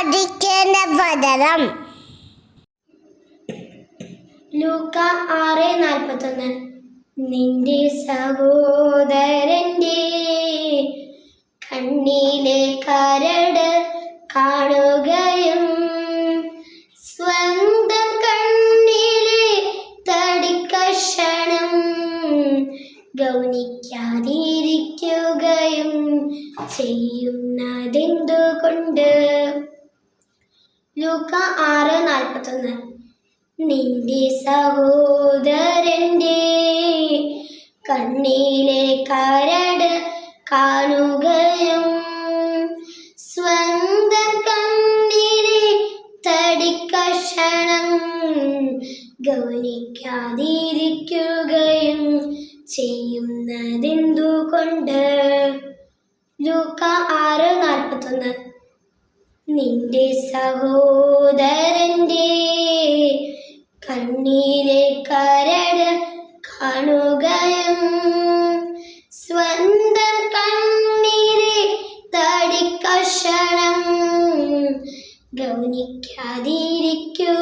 പഠിക്കേണ്ട പദം. ലൂക്ക ആറ് നാൽപ്പത്തൊന്ന്. നിന്റെ സഹോദരന്റെ കണ്ണിലെ കരട് കാണുകയും സ്വന്തം കണ്ണിലെ തടിക്കഷണം ഗൗനിക്കാതിരിക്കുകയും ചെയ്യുന്നതെന്തുകൊണ്ട്? ലൂക്ക ആറ് നാൽപ്പത്തൊന്ന്. നിന്റെ സഹോദരന്റെ കണ്ണിലെ കരട് കാണുകയും സ്വന്തം കണ്ണിലെ തടിക്കഷണം ഗൗനിക്കാതിരിക്കുകയും ചെയ്യുന്നതെന്തുകൊണ്ട്? ലൂക്ക ആറ് നാൽപ്പത്തൊന്ന്. നിന്റെ സഹോദരന്റെ കണ്ണീരെ കരട് കാണുകയും സ്വന്തം കണ്ണീരെ തടിക്കഷണം ചെയ്യുന്നതെന്തുകൊണ്ട്